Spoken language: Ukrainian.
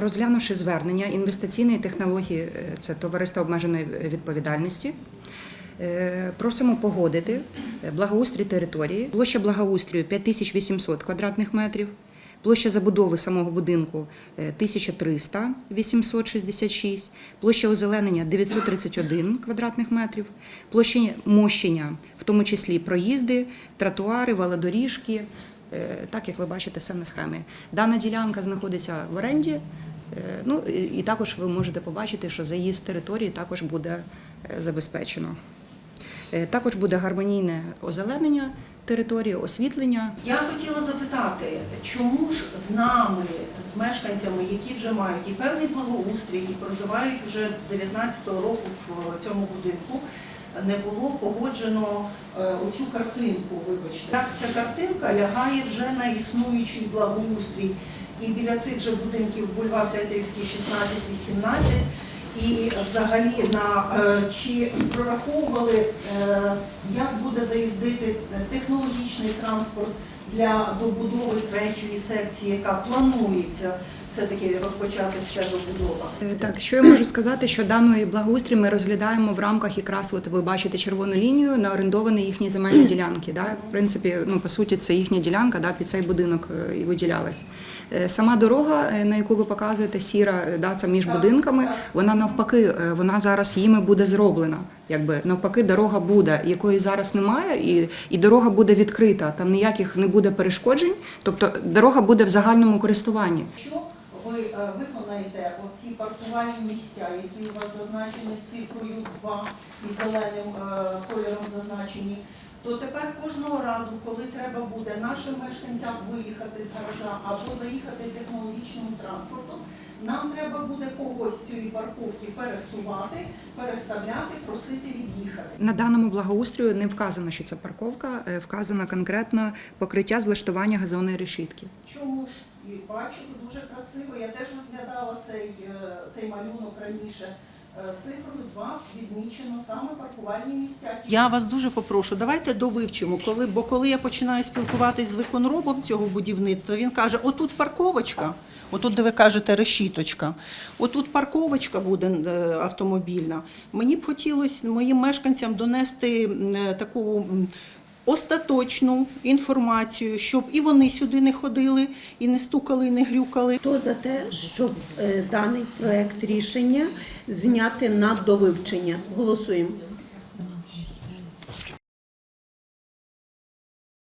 Розглянувши звернення інвестиційної технології, е, це товариство обмеженої відповідальності. е, Просимо погодити е, благоустрій території. Площа благоустрію 5800 квадратних метрів, площа забудови самого будинку е, 1300 866, площа озеленення 931 квадратних метрів, площа мощення, в тому числі проїзди, тротуари, велодоріжки, так як ви бачите все на схемі. Дана ділянка знаходиться в оренді. е, Ну і також ви можете побачити, що заїзд території також буде е, забезпечено. Е, Також буде гармонійне озеленення території, освітлення. Я хотіла запитати, чому ж з нами, з мешканцями, які вже мають і певний благоустрій, і проживають вже з 19-го року в цьому будинку, не було погоджено е, оцю картинку, вибачте. Так ця картинка лягає вже на існуючий благоустрій. І біля цих же будинків бульвар Театрівський 16-18, і взагалі на е, чи прораховували, е, як буде заїздити технологічний транспорт для добудови третьої секції, яка планується все-таки розпочати ця добудова. Е, Так, що я можу сказати, що даної благоустрій ми розглядаємо в рамках якраз, от ви бачите червону лінію на орендовані їхні земельні ділянки. Да? В принципі, ну по суті, це їхня ділянка, да, під цей будинок е, і виділялась. Е, Сама дорога, на яку ви показуєте, сіра, да, це між будинками, вона навпаки, вона зараз їми буде зроблена. Якби навпаки, дорога буде, якої зараз немає, і, і дорога буде відкрита. Там ніяких не буде перешкоджень. Тобто дорога буде в загальному користуванні. Е, виконаєте оці паркувальні місця, які у вас зазначені цифрою 2 і зеленим е, кольором зазначені, то тепер кожного разу, коли треба буде нашим мешканцям виїхати з гаража або заїхати технологічним транспортом, нам треба буде когось з цієї парковки пересувати, переставляти, просити від'їхати. На даному благоустрою не вказано, що це парковка, е, вказано конкретно покриття з влаштування газонної решітки. Чому ж? І бачу, дуже красиво. Я теж розглядала цей, е, цей малюнок раніше. Е, Цифрою 2 відмічено саме паркувальні місця. Я вас дуже попрошу, давайте довивчимо, коли, бо коли я починаю спілкуватись з виконробом цього будівництва, він каже, отут парковочка, отут, де ви кажете, решіточка, отут парковочка буде е, автомобільна. Мені б хотілося моїм мешканцям донести таку остаточну інформацію, щоб і вони сюди не ходили, і не стукали, і не грюкали. То за те, щоб е, даний проект рішення зняти на довивчення? Голосуємо.